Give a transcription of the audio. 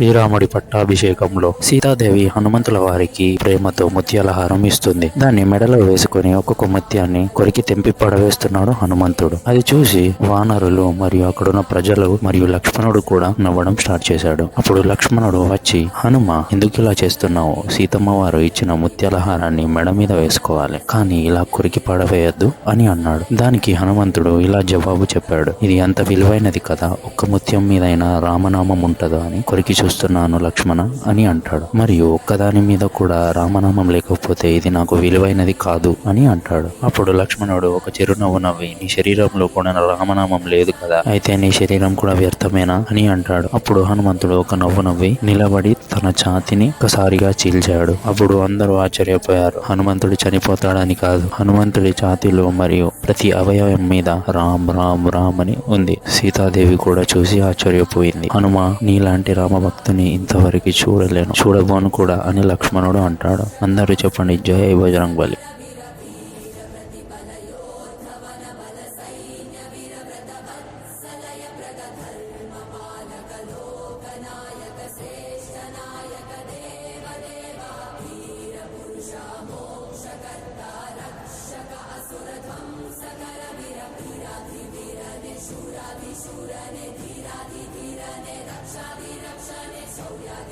శ్రీరాముడి పట్టాభిషేకంలో సీతాదేవి హనుమంతుల వారికి ప్రేమతో ముత్యాలహారం ఇస్తుంది. దాన్ని మెడలో వేసుకుని ఒక్కొక్క ముత్యాన్ని కొరికి తెంపి పడవేస్తున్నాడు హనుమంతుడు. అది చూసి వానరులు మరియు అక్కడున్న ప్రజలు మరియు లక్ష్మణుడు కూడా నవ్వడం స్టార్ట్ చేశాడు. అప్పుడు లక్ష్మణుడు వచ్చి హనుమ ఎందుకు ఇలా చేస్తున్నావు? సీతమ్మ వారు ఇచ్చిన ముత్యాలహారాన్ని మెడ మీద వేసుకోవాలి. కానీ ఇలా కొరికి పడవేయద్దు అని అన్నాడు. దానికి హనుమంతుడు ఇలా జవాబు చెప్పాడు. ఇది అంత విలువైనది కదా. ఒక్క ముత్యం మీదైనా రామనామం ఉంటుందా అని కొరికి చూస్తున్నాను లక్ష్మణ అని అంటాడు. మరియు ఒక్కదాని మీద కూడా రామనామం లేకపోతే ఇది నాకు విలువైనది కాదు అని అంటాడు. అప్పుడు లక్ష్మణుడు ఒక చిరునవ్వు నవ్వి నీ శరీరంలో కూడా రామనామం లేదు కదా అయితే నీ శరీరం కూడా వ్యర్థమేనా అని అంటాడు. అప్పుడు హనుమంతుడు ఒక నవ్వు నవ్వి నిలబడి తన ఛాతిని ఒకసారిగా చీల్చాడు. అప్పుడు అందరూ ఆశ్చర్యపోయారు. హనుమంతుడు చనిపోతాడని కాదు హనుమంతుడి ఛాతిలో మరియు ప్రతి అవయవం మీద రామ్ రామ్ రామ్ అని ఉంది. సీతాదేవి కూడా చూసి ఆశ్చర్యపోయింది. హనుమ నీలాంటి రామభక్తుని ఇంతవరకు చూడలేను. చూడబోను కూడా అని లక్ష్మణుడు అంటాడు. అందరూ చెప్పండి జయ బజరంగ్ బలి.